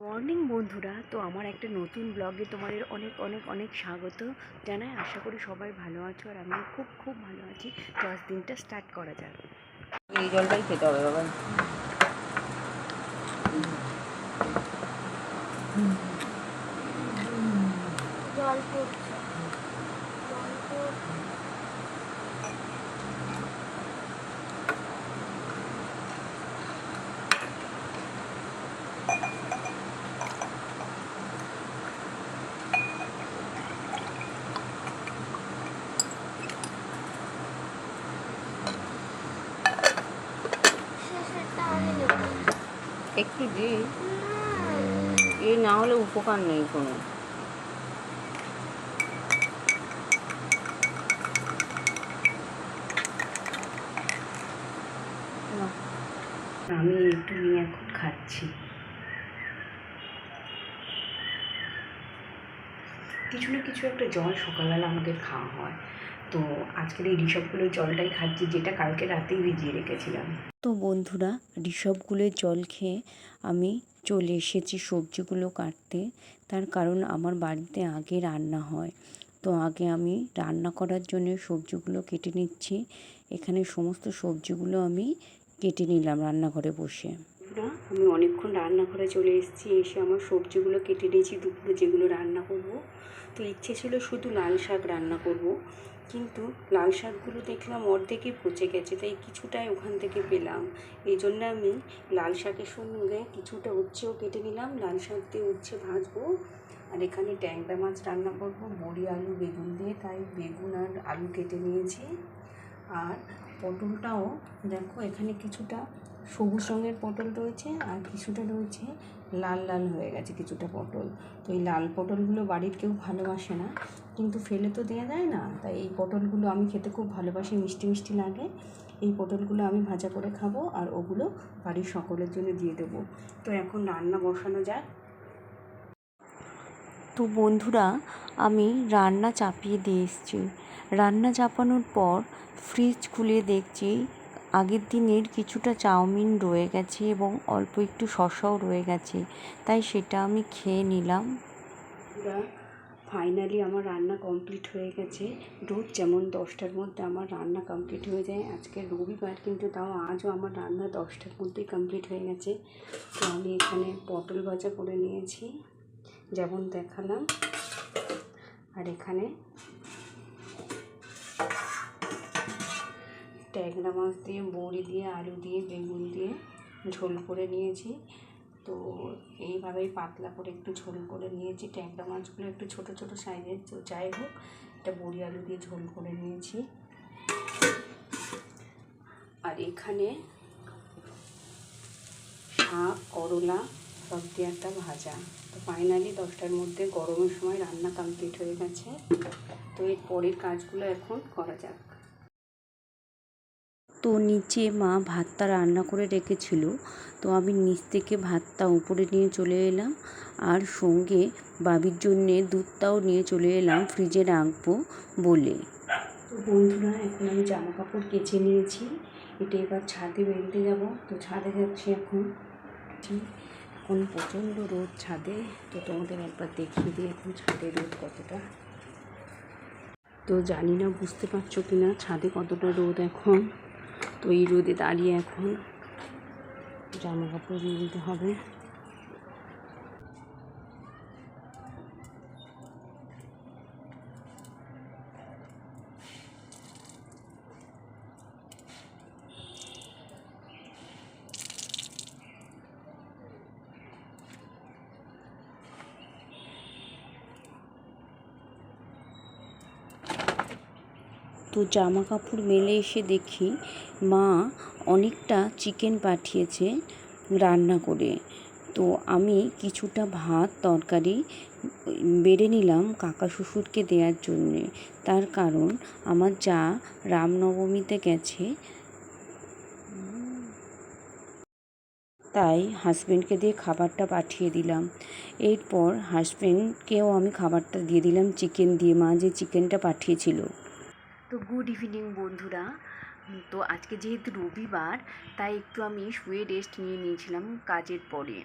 Morning বন্ধুরা তো আমার একটা নতুন ব্লগে তোমাদের অনেক অনেক অনেক স্বাগত জানাই। আশা করি সবাই ভালো আছো আর আমি খুব খুব ভালো আছি। তো আজ দিনটা স্টার্ট করা যাক। এই জলটাই খেতে হবে বাবা। জল পড়ছে জল পড়ছে শেষেরটা আমি নেব একটু দি না, এ না হলে উপকার নেই কোনো। আমি একটু নিয়ে এখন খাচ্ছি। কিছু না কিছু একটা জল সকালবেলা আমাদের খাওয়া হয়। তো আজকের এই ঋষভগুলোর জলটাই খাচ্ছি যেটা কালকে রাতেই ভিজিয়ে রেখেছিলাম। তো বন্ধুরা ঋষভগুলোর জল খেয়ে আমি চলে এসেছি সবজিগুলো কাটতে। তার কারণ আমার বাড়িতে আগে রান্না হয়। তো আগে আমি রান্না করার জন্য সবজিগুলো কেটে নিচ্ছি। এখানে সমস্ত সবজিগুলো আমি কেটে নিলাম রান্নাঘরে বসে। আমি অনেকক্ষণ রান্নাঘরে চলে এসেছি এসে আমার সবজিগুলো কেটে নিয়েছি দুপুরে যেগুলো রান্না করব। তো ইচ্ছে ছিল শুধু লাল শাক রান্না করব। কিন্তু লাল শাকগুলো দেখলাম অর্ধেকই পচে গেছে, তাই কিছুটাই ওখান থেকে পেলাম। এই জন্য আমি লাল শাকের সঙ্গে কিছুটা উচ্ছেও কেটে নিলাম। লাল শাক দিয়ে উচ্ছে ভাজবো। আর এখানে ট্যাংরা মাছ রান্না করব, বড়ি, আলু, বেগুন দিয়ে, তাই বেগুন আর আলু কেটে নিয়েছি। আর পটলটাও দেখো এখানে কিছুটা সবুজ রঙের পটল রয়েছে আর কিছুটা রয়েছে লাল লাল হয়ে গেছে কিছুটা পটল। তো এই লাল পটলগুলো বাড়ির কেউ ভালোবাসে না। কিন্তু ফেলে তো দেওয়া যায় না। তাই এই পটলগুলো আমি খেতে খুব ভালোবাসি মিষ্টি মিষ্টি লাগে। এই পটলগুলো আমি ভাজা করে খাব আর ওগুলো বাড়ির সকলের জন্য দিয়ে দেবো। তো এখন রান্না বসানো যাক। তো বন্ধুরা আমি রান্না চাপিয়ে দিয়ে এসেছি। রান্না চাপানোর পর ফ্রিজ খুলে দেখছি আগের দিনের কিছুটা চাউমিন রয়ে গেছে এবং অল্প একটু শসাও রয়ে গেছে। তাই সেটা আমি খেয়ে নিলাম। ফাইনালি আমার রান্না কমপ্লিট হয়ে গেছে। রোজ যেমন দশটার মধ্যে আমার রান্না কমপ্লিট হয়ে যায়। আজকে রবিবার, কিন্তু তাও আজও আমার রান্না দশটার মধ্যেই কমপ্লিট হয়ে গেছে। তো আমি এখানে পটল ভাজা করে নিয়েছি, যেমন দেখালাম। আর এখানে ট্যাংরা মাছ দিয়ে, বড়ি দিয়ে, আলু দিয়ে, বেগুন দিয়ে ঝোল করে নিয়েছি। তো এইভাবেই পাতলা করে একটু ঝোল করে নিয়েছি। ট্যাংরা মাছগুলো একটু ছোট ছোট সাইজের যাই হোক এটা বড়ি আলু দিয়ে ঝোল করে নিয়েছি। আর এখানে শাক, করলা, সব দিয়ে একটা ভাজা। তো ফাইনালি দশটার মধ্যে গরমের সময় রান্না কমপ্লিট হয়ে গেছে। তো এর পরের কাজগুলো এখন করা যাক। তো নিচে মা ভাতটা রান্না করে রেখেছিল। তো আমি নিচ থেকে ভাতটা উপরে নিয়ে চলে এলাম আর সঙ্গে বাবির জন্যে দুধটাও নিয়ে চলে এলাম ফ্রিজে রাখব বলে। তো বন্ধুরা, এখন আমি জামা কাপড় কেচে নিয়েছি। এটা এবার ছাদে বেরোতে যাব। তো ছাদে যাচ্ছি এখন। এখন প্রচণ্ড রোদ ছাদে। তো তোমাদের একবার দেখিয়ে দিই এখন ছাদে রোদ কতটা। তো জানি না, বুঝতে পারছ কি না ছাদে কতটা রোদ এখন। তো এই রোদে দাঁড়িয়ে এখন জামা কাপড় নিতে হবে। জামা কাপড় মেলে এসে দেখি মা অনেকটা চিকেন পাঠিয়েছে রান্না করে। তো আমি কিছুটা ভাত, তরকারি বেড়ে নিলাম কাকা শ্বশুরকে দেওয়ার জন্যে। তার কারণ আমার যা রামনবমীতে গেছে, তাই হাজব্যান্ডকে দিয়ে খাবারটা পাঠিয়ে দিলাম। এরপর হাজব্যান্ডকেও আমি খাবারটা দিয়ে দিলাম চিকেন দিয়ে। মা যে চিকেনটা পাঠিয়েছিল। তো গুড ইভিনিং বন্ধুরা। তো আজকে যেহেতু রবিবার, তাই একটু আমি শুয়ে রেস্ট নিয়ে নিয়েছিলাম কাজের পরে।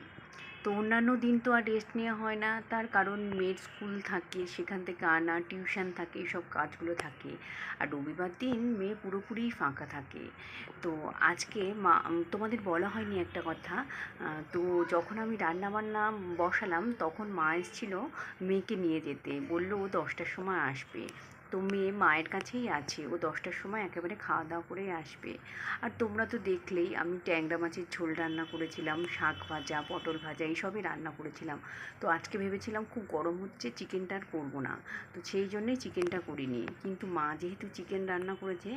তো অন্যান্য দিন তো আর রেস্ট নেওয়া হয় না, তার কারণ মেয়ের স্কুল থাকে, সেখান থেকে আনা টিউশন থাকে সব কাজগুলো থাকে। আর রবিবার দিন মেয়ে পুরোপুরি ফাঁকা থাকে। তো আজকে মা তোমাদের বলা হয়নি একটা কথা তো যখন আমি রান্না বান্না বসালাম, তখন মা এসেছিল মেয়েকে নিয়ে যেতে। বলল ও দশটার সময় আসবে। তো মেয়ে মায়ের কাছেই আছে। ও দশটার সময় একেবারে খাওয়া দাওয়া করে আসবে। আর তোমরা তো দেখলেই, আমি ট্যাংরা মাছের ঝোল রান্না করেছিলাম, শাক ভাজা, পটল ভাজা, এইসবই রান্না করেছিলাম। তো আজকে ভেবেছিলাম খুব গরম হচ্ছে, চিকেনটা আর করব না। তো সেই জন্যই চিকেনটা করিনি। কিন্তু মা যেহেতু চিকেন রান্না করেছে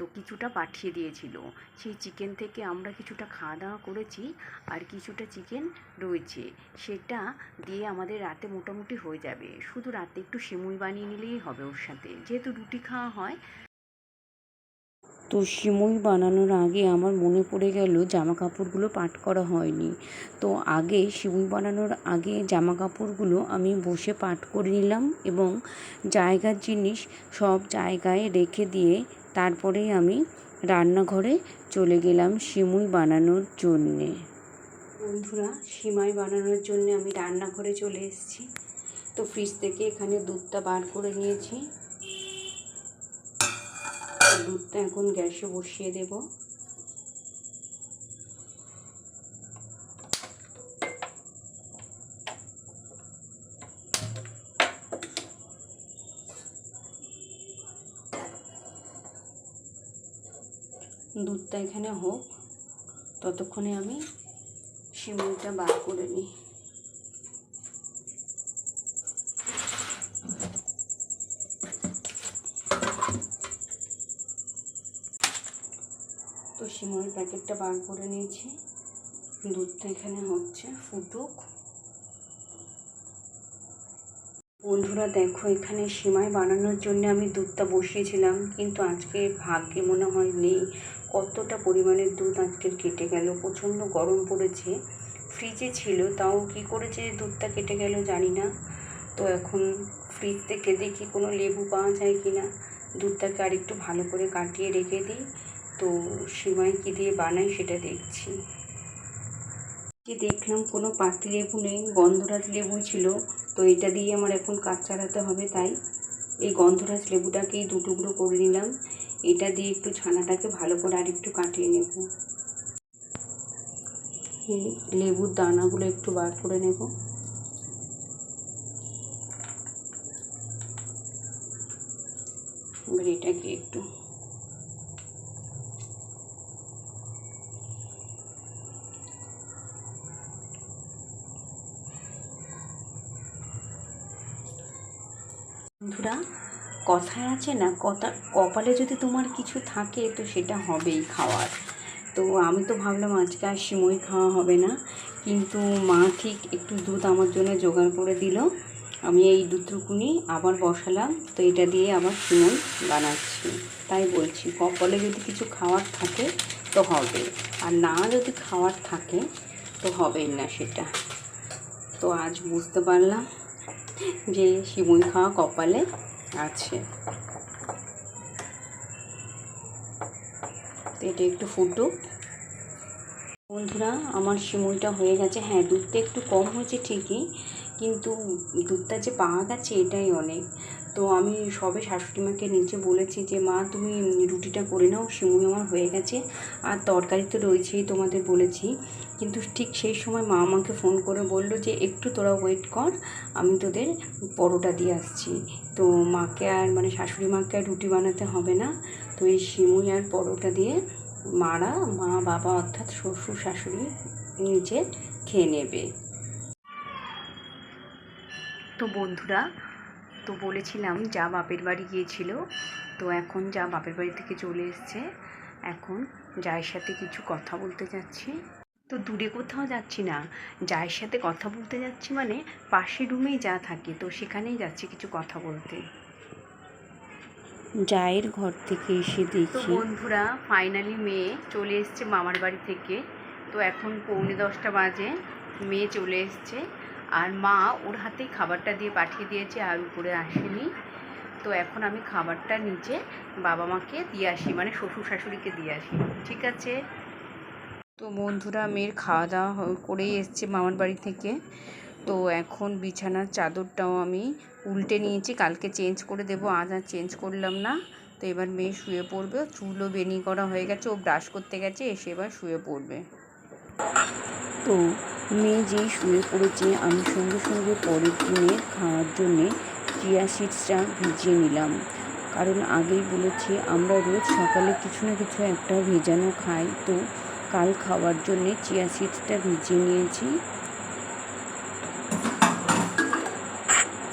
তো কিছুটা পাঠিয়ে দিয়েছিল। সেই চিকেন থেকে আমরা কিছুটা খাওয়া দাওয়া করেছি আর কিছুটা চিকেন রয়েছে। সেটা দিয়ে আমাদের রাতে মোটামুটি হয়ে যাবে। শুধু রাতে একটু সিমুই বানিয়ে নিলেই হবে ওর সাথে। যেহেতু রুটি খাওয়া হয়। তো সিমুই বানানোর আগে আমার মনে পড়ে গেল জামা কাপড়গুলো পাট করা হয়নি। তো আগে সিমুই বানানোর আগে জামা কাপড়গুলো আমি বসে পাট করে নিলাম এবং জায়গার জিনিস সব জায়গায় রেখে দিয়ে তারপরেই আমি রান্নাঘরে চলে গেলাম সিমুই বানানোর জন্যে। বন্ধুরা, সিমাই বানানোর জন্য আমি রান্নাঘরে চলে এসেছি। তো ফ্রিজ থেকে এখানে দুধটা বার করে নিয়েছি। দুধটা এখন গ্যাসে বসিয়ে দেব। দুধটা এখানে হোক, ততক্ষণে আমি সিমুইটা বার করে নিই। তো সিমুইয়ের প্যাকেটটা বার করে নিয়েছি। দুধটা এখানে হচ্ছে, ফুটুক। বন্ধুরা, দেখো, এখানে সিমাই বানানোর জন্য আমি দুধটা বসিয়েছিলাম, কিন্তু আজকে ভাগ্যে মনে হয় নেই। কতটা পরিমাণের দুধ আজকের কেটে গেল? প্রচণ্ড গরম পড়েছে। ফ্রিজে ছিল, তাও কি করেছে দুধটা কেটে গেল জানি না। তো এখন ফ্রিজ থেকে দেখি কোনো লেবু পাওয়া যায় কি না। দুধটাকে আর একটু ভালো করে কাটিয়ে রেখে দিই। তো সিমাই কী দিয়ে বানাই সেটা দেখছি। যে দেখলাম কোনো পাতি লেবু নেই, গন্ধরাজ লেবু ছিল। তো এটা দিয়ে আমার এখন কাজ চালাতে হবে, তাই এই গন্ধরাজ লেবুটাকেই দু টুকরো করে নিলাম। এটা দিয়ে একটু ছানাটাকে ভালো করে আর একটু কাটিয়ে নেব। লেবুর দানাগুলো একটু বার করে নেব। এবার এটাকে একটু বন্ধুরা কথায় আছে না, কথা, কপালে যদি তোমার কিছু থাকে তো সেটা হবেই খাওয়ার। তো আমি তো ভাবলাম আজকে আর সিমই খাওয়া হবে না, কিন্তু মা ঠিক একটু দুধ আমার জন্য জোগাড় করে দিল। আমি এই দুধটুকুনি আবার বসালাম, তো এটা দিয়ে আবার সিমই বানাচ্ছি। তাই বলছি, কপালে যদি কিছু খাওয়ার থাকে তো হবে, আর না যদি খাওয়ার থাকে তো হবেই না সেটা। তো আজ বুঝতে পারলাম যে সিমুই খাওয়া কপালে আছে। এটা একটু ফুটুক বন্ধুরা, আমার সিমুইটা হয়ে গেছে। হ্যাঁ দুধটা একটু কম হয়েছে ঠিকই, কিন্তু দুধটা যে পাওয়া গেছে এটাই অনেক। তো আমি সবে শাশুড়ি মাকে নিচে বলেছি যে, মা, তুমি রুটিটা করে নাও সিমুই আমার হয়ে গেছে। আর তরকারি তো রয়েছেই তোমাদের বলেছি। কিন্তু ঠিক সেই সময় মা আমাকে ফোন করে বলল যে, একটু তোরা ওয়েট কর, আমি তোদের পরোটা দিয়ে আসছি। তো মাকে আর মানে শাশুড়ি মাকে আর রুটি বানাতে হবে না। তো এই সিমুই আর পরোটা দিয়ে মারা, মা, বাবা অর্থাৎ শ্বশুর, শাশুড়ি নিচে খেয়ে নেবে। তো বন্ধুরা, তো বলেছিলাম যা বাপের বাড়ি গিয়েছিল, তো এখন যা বাপের বাড়ি থেকে চলে এসছে। এখন যায়ের সাথে কিছু কথা বলতে যাচ্ছি। তো দূরে কোথাও যাচ্ছি না। যার সাথে কথা বলতে যাচ্ছি মানে পাশের রুমেই যা থাকে তো সেখানেই যাচ্ছি কিছু কথা বলতে। জায়ের ঘর থেকে এসে তো দেখি বন্ধুরা ফাইনালি মেয়ে চলে এসছে মামার বাড়ি থেকে। তো এখন পৌনে দশটা বাজে মেয়ে চলে এসছে। আর মা ওর হাতেই খাবারটা দিয়ে পাঠিয়ে দিয়েছে আর উপরে আসেনি। তো এখন আমি খাবারটা নিচে বাবা মাকে দিয়ে আসি মানে শ্বশুর শাশুড়িকে দিয়ে আসি। ঠিক আছে? তো বন্ধুরা, মেয়ের খাওয়া দাওয়া করেই এসছে মামার বাড়ি থেকে। তো এখন বিছানার চাদরটাও আমি উল্টে নিয়েছি। কালকে চেঞ্জ করে দেবো, আজ আর চেঞ্জ করলাম না। তো এবার মেয়ে শুয়ে পড়বে। চুলও বেনি করা হয়ে গেছে, ও ব্রাশ করতে গেছে, এসে এবার শুয়ে পড়বে। তো মেয়ে যেই শুয়ে পড়েছে, আমি সঙ্গে সঙ্গে পরের দিনে খাওয়ার জন্যে চিয়া সিডসটা ভিজিয়ে নিলাম। কারণ আগেই বলেছি, আমরা রোজ সকালে কিছু না কিছু একটা ভেজানো খাই। তো কাল খাওয়ার জন্যে চিয়া সিডসটা ভিজিয়ে নিয়েছি।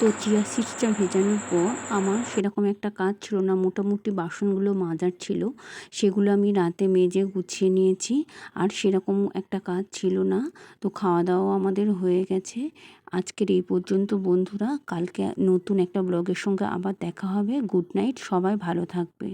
তো চিয়া সিডসটা ভেজানোর পর আমার সেরকম একটা কাজ ছিল না, মোটামুটি বাসনগুলো মাজার ছিল, সেগুলো আমি রাতে মেজে গুছিয়ে নিয়েছি, আর সেরকম একটা কাজ ছিল না। তো খাওয়া দাওয়া আমাদের হয়ে গেছে। আজকের এই পর্যন্ত বন্ধুরা, কালকে নতুন একটা ব্লগের সঙ্গে আবার দেখা হবে। গুড নাইট, সবাই ভালো থাকবে।